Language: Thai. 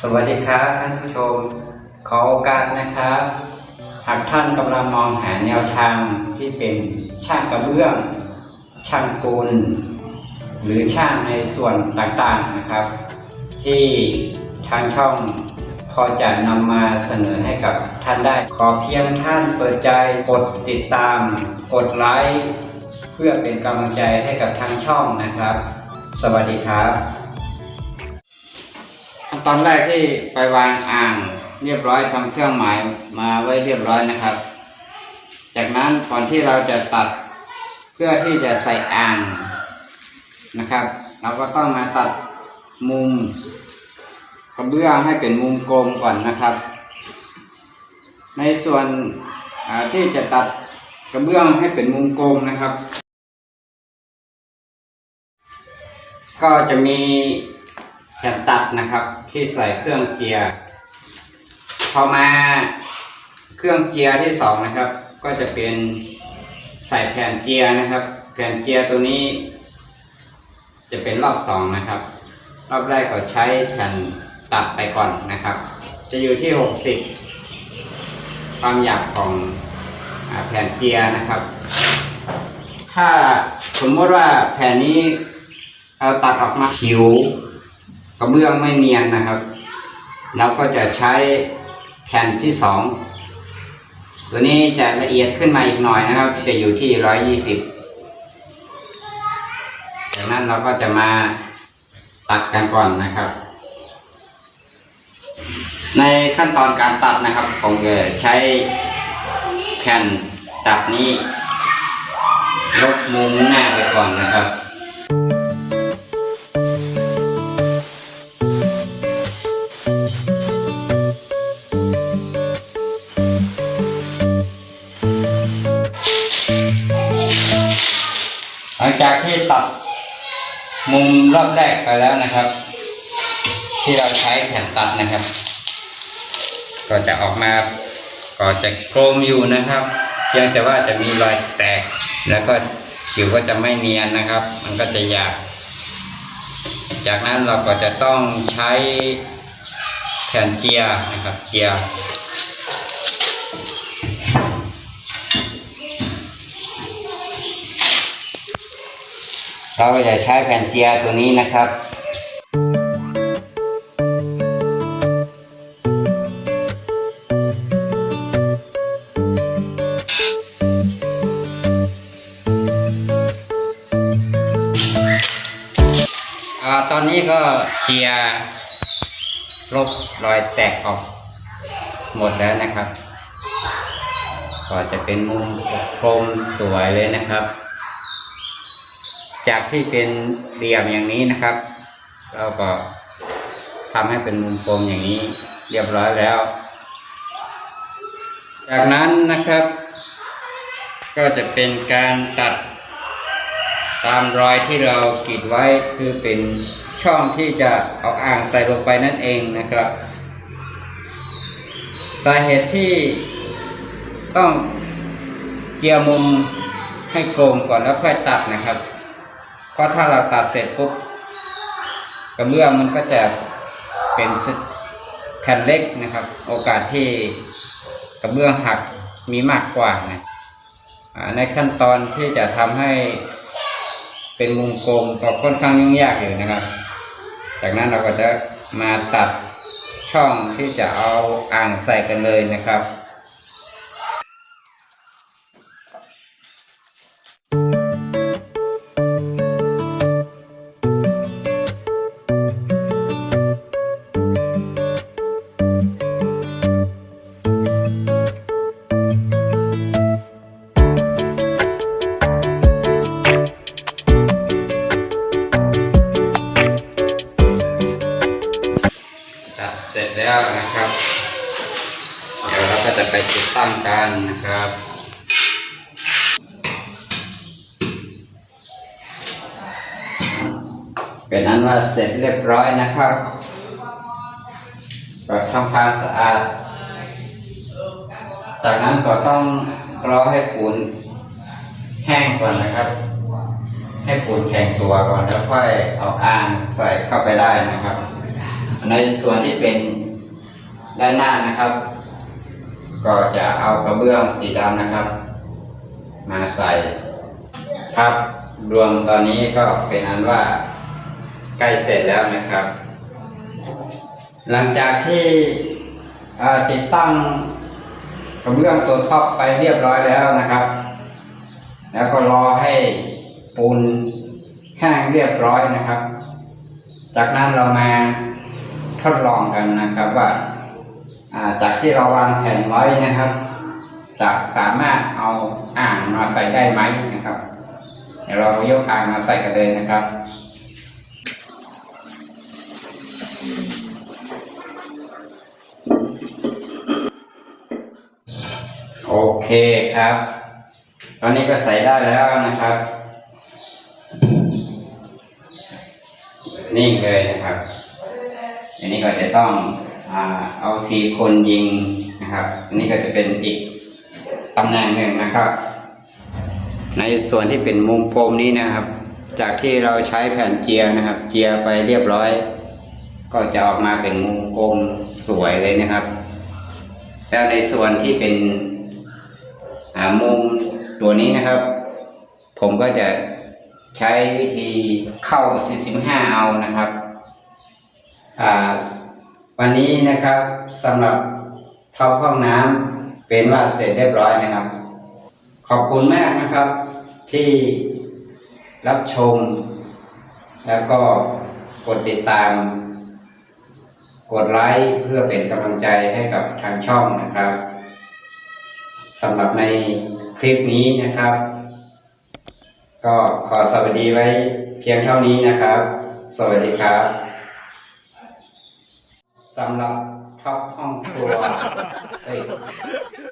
สวัสดีครับท่านผู้ชม ขอโอกาสนะครับ หากท่านกำลังมองหาแนวทางที่เป็นช่างกระเบื้อง ช่างปูน หรือช่างในส่วนต่างๆนะครับ ที่ทางช่องพอจะนำมาเสนอให้กับท่านได้ ขอเพียงท่านเปิดใจกดติดตาม กดไลค์เพื่อเป็นกำลังใจให้กับทางช่องนะครับ สวัสดีครับ ตอนแรกที่ไปวางอ่างเรียบร้อยทำเครื่องหมายมาไว้เรียบร้อยนะครับ จากนั้นก่อนที่เราจะตัดเพื่อที่จะใส่อ่างนะครับ เราก็ต้องมาตัดมุมกระเบื้องให้เป็นมุมกลมก่อนนะครับ ในส่วนที่จะตัดกระเบื้องให้เป็นมุมกลมนะครับ ก็จะมี แผ่นตัดนะครับ ที่ใส่เครื่องเจียร์พอมาเครื่องเจียร์ที่สองนะครับ ก็จะเป็นใส่แผ่นเจียร์นะครับ แผ่นเจียร์ตัวนี้ จะเป็นรอบสองนะครับ รอบแรกก็ใช้แผ่นตัดไปก่อนนะครับ จะอยู่ที่ 60 ความหยาบของแผ่นเจียร์นะครับ ถ้าสมมติว่าแผ่นนี้เราตัดออกมาผิว กระเบื้องไม่เนียนนะครับเราก็จะใช้แผ่นที่สองตัวนี้จะละเอียดขึ้นมาอีกหน่อยนะครับ จะอยู่ที่ร้อยยี่สิบจากนั้นเราก็จะมาตัดกันก่อนนะครับ ในขั้นตอนการตัดนะครับผมจะใช้แผ่นตัดนี้ลบมุมหน้าไปก่อนนะครับ จากที่ตัดมุมรอบแรกไปแล้วนะครับ ที่เราใช้แผ่นตัดนะครับ ก็จะออกมาก็จะโครมอยู่นะครับเพียงแต่ว่าจะมีรอยแตก แล้วก็ผิวก็จะไม่เนียนนะครับ มันก็จะหยาบจากนั้นเราก็จะต้องใช้แผ่นเจียนะครับเจีย เราก็จะใช้แผ่นเจียร์ตัวนี้นะครับตอนนี้ก็เจียร์ลบรอยแตกออกหมดแล้วนะครับ ก็จะเป็นมุมโครมสวยเลยนะครับ จากที่เป็นเหลี่ยมอย่างนี้นะครับ เราก็ทำให้เป็นมุมกลมอย่างนี้เรียบร้อยแล้ว จากนั้นนะครับ ก็จะเป็นการตัดตามรอยที่เรากรีดไว้คือเป็นช่องที่จะเอาอ่างใส่ลงไปนั่นเองนะครับ สาเหตุที่ต้องเกี่ยวมุมให้โกงก่อนแล้วค่อยตัดนะครับ ราะถ้าเราตัดเสร็จปุ๊บกระเบื้องมันก็จะเป็นแผ่นเล็กนะครับ โอกาสที่กระเบื้องหักมีมากกว่านะในขั้นตอนที่จะทำให้เป็นมุมกลมก็ค่อนข้างยุ่งยากอยู่นะครับ จากนั้นเราก็จะมาตัดช่องที่จะเอาอ่างใส่กันเลยนะครับ แล้วนะครับ เดี๋ยวเราก็จะไปติดตั้งกันนะครับเป็นนั้นว่าเสร็จเรียบร้อยนะครับก็ทำความสะอาด จากนั้นก็ต้องรอให้ปูนแห้งก่อนนะครับ ให้ปูนแข็งตัวก่อนแล้วค่อยเอาอ่างใส่เข้าไปได้นะครับ ในส่วนที่เป็น ด้านหน้านะครับ ก็จะเอากระเบื้องสีดำนะครับ มาใส่ครับ รวมตอนนี้ก็เป็นอันว่าใกล้เสร็จแล้วนะครับ หลังจากที่ติดตั้งกระเบื้องตัวท็อปไปเรียบร้อยแล้วนะครับ แล้วก็รอให้ปูนแห้งเรียบร้อยนะครับ จากนั้นเรามาทดลองกันนะครับว่า จากที่เราวางแผนไว้นะครับ จะสามารถเอาอ่างมาใส่ได้ไหมนะครับเดี๋ยวเรายกอ่างมาใส่กันเลยนะครับโอเคครับ ตอนนี้ก็ใส่ได้แล้วนะครับนิ่งเลยนะครับ อันนี้ก็จะต้อง เอาซีคนยิงนะครับ อันนี้ก็จะเป็นอีกตำแหน่งหนึ่งนะครับ ในส่วนที่เป็นมุมกลมนี้นะครับ จากที่เราใช้แผ่นเจียนะครับ เจียไปเรียบร้อย ก็จะออกมาเป็นมุมกลมสวยเลยนะครับ แล้วในส่วนที่เป็นมุมตัวนี้นะครับ ผมก็จะใช้วิธีเข้า45เอานะครับอ่า วันนี้นะครับสำหรับท็อปห้องน้ำเป็นว่าเสร็จเรียบร้อยนะครับ ขอบคุณมากนะครับ ที่รับชม แล้วก็กดติดตาม กดไลค์เพื่อเป็นกำลังใจให้กับทางช่องนะครับสำหรับในคลิปนี้นะครับ ก็ขอสวัสดีไว้เพียงเท่านี้นะครับ สวัสดีครับ สำหรับท็อปห้องครัวเอ้ย